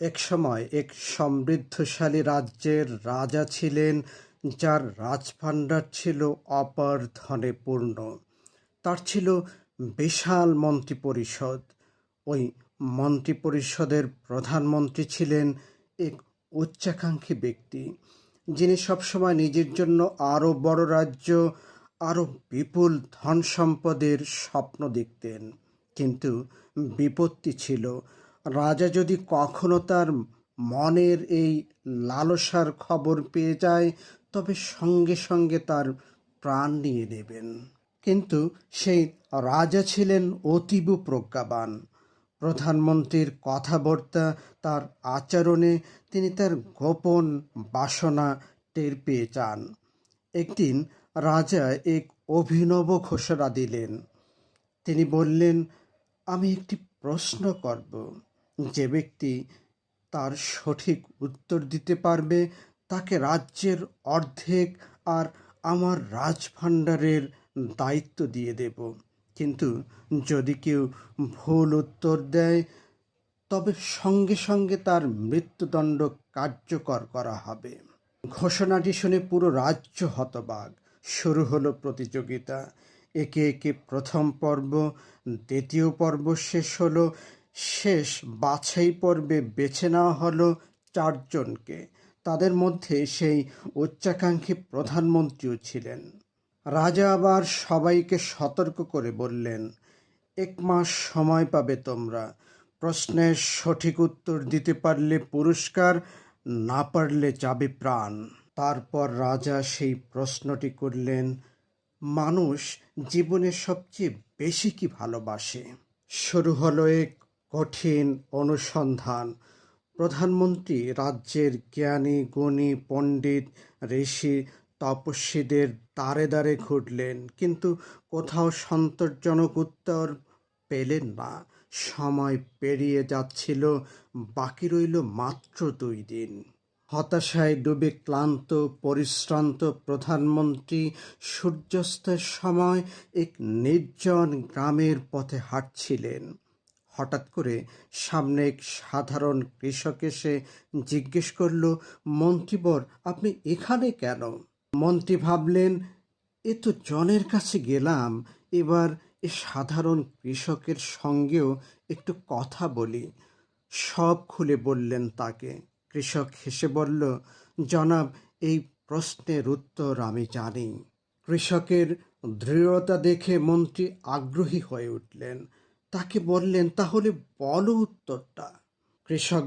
একসময় এক সমৃদ্ধশালী রাজ্যের রাজা ছিলেন, যার রাজভাণ্ডার ছিল অপার ধনে পূর্ণ তার ছিল বিশাল মন্ত্রিপরিষদ। ওই মন্ত্রিপরিষদের প্রধানমন্ত্রী ছিলেন এক উচ্চাকাঙ্ক্ষী ব্যক্তি, যিনি সবসময় নিজের জন্য আরও বড় রাজ্য, আরও বিপুল ধন সম্পদের স্বপ্ন দেখতেন। কিন্তু বিপত্তি ছিল। রাজা যদি কখনো তার মনের এই লালসার খবর পেয়ে যায়, তবে সঙ্গে সঙ্গে তার প্রাণ নিয়ে নেবেন। কিন্তু সেই রাজা ছিলেন অতীব প্রজ্ঞাবান। প্রধানমন্ত্রীর কথাবার্তা, তার আচরণে তিনি তার গোপন বাসনা টের পেয়ে যান। একদিন রাজা এক অভিনব ঘোষণা দিলেন। তিনি বললেন, আমি একটি প্রশ্ন করব। যে ব্যক্তি তার সঠিক উত্তর দিতে পারবে, তাকে রাজ্যের অর্ধেক আর আমার রাজভাণ্ডারের দায়িত্ব দিয়ে দেব। কিন্তু যদি কেউ ভুল উত্তর দেয়, তবে সঙ্গে সঙ্গে তার মৃত্যুদণ্ড কার্যকর করা হবে। ঘোষণাটি শুনে পুরো রাজ্য হতবাক। শুরু হলো প্রতিযোগিতা। একে একে প্রথম পর্ব, দ্বিতীয় পর্ব শেষ হলো শেষ বাছাই পর্বে বেছে নেওয়া হলো চারজনকে। তাদের মধ্যে সেই উচ্চাকাঙ্ক্ষী প্রধানমন্ত্রীও ছিলেন। রাজা আবার সবাইকে সতর্ক করে বললেন, এক মাস সময় পাবে তোমরা। প্রশ্নের সঠিক উত্তর দিতে পারলে পুরস্কার, না পারলে যাবে প্রাণ। তারপর রাজা সেই প্রশ্নটি করলেন, মানুষ জীবনে সবচেয়ে বেশি কি ভালোবাসে? শুরু হলো এক কঠিন অনুসন্ধান। প্রধানমন্ত্রী রাজ্যের জ্ঞানী, গুণী, পণ্ডিত, ঋষি, তপস্বীদের দ্বারে দ্বারে ঘুরলেন, কিন্তু কোথাও সন্তোষজনক উত্তর পেলেন না। সময় পেরিয়ে যাচ্ছিল, বাকি রইল মাত্র দুই দিন। হতাশায় ডুবে ক্লান্ত, পরিশ্রান্ত প্রধানমন্ত্রী সূর্যাস্তের সময় এক নির্জন গ্রামের পথে হাঁটছিলেন। হঠাৎ করে সামনে এক সাধারণ কৃষক এসে জিজ্ঞেস করল, মন্ত্রীবর, আপনি এখানে কেন? মন্ত্রী ভাবলেন, এ তো জনের কাছে গেলাম, এবার এ সাধারণ কৃষকের সঙ্গেও একটু কথা বলি। সব খুলে বললেন তাকে। কৃষক হেসে বলল, জনাব, এই প্রশ্নের উত্তর আমি জানি। কৃষকের দৃঢ়তা দেখে মন্ত্রী আগ্রহী হয়ে উঠলেন। তাকে বললেন তাহলে বলো উত্তরটা। কৃষক